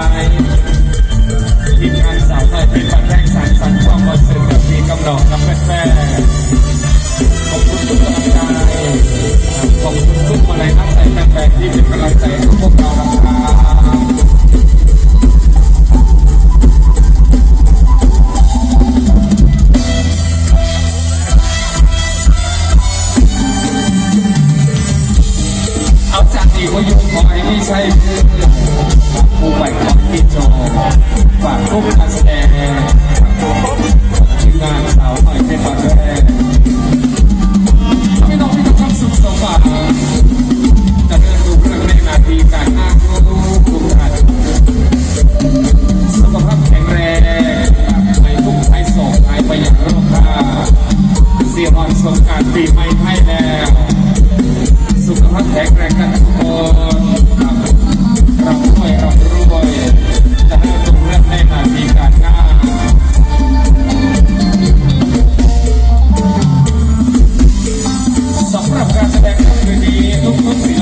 ายทีมงานสาวไทยเป็นบันแรกสารสันความบันเทิงกับมีกำหนดกับแม่ขอบคุณทุกกำลังใจขอบคุณทุกคนในน้ำใจแฟนๆที่เป็นกำลังใจพวกเรานะครับ ผู้ใหม่ของที่จฝากทุกการแสงทีมงานสาวใหม่ให้ากด้วยไม่ต้องที่จะคสุขสบายจะเดินดูเรื่องในนาทีการรุกท่านสภาพแข็งแรงในทุกไทยสไทไปย่งร่มรื่นสียอ่อนสงการปีใม่ไทยแล้ Thank you.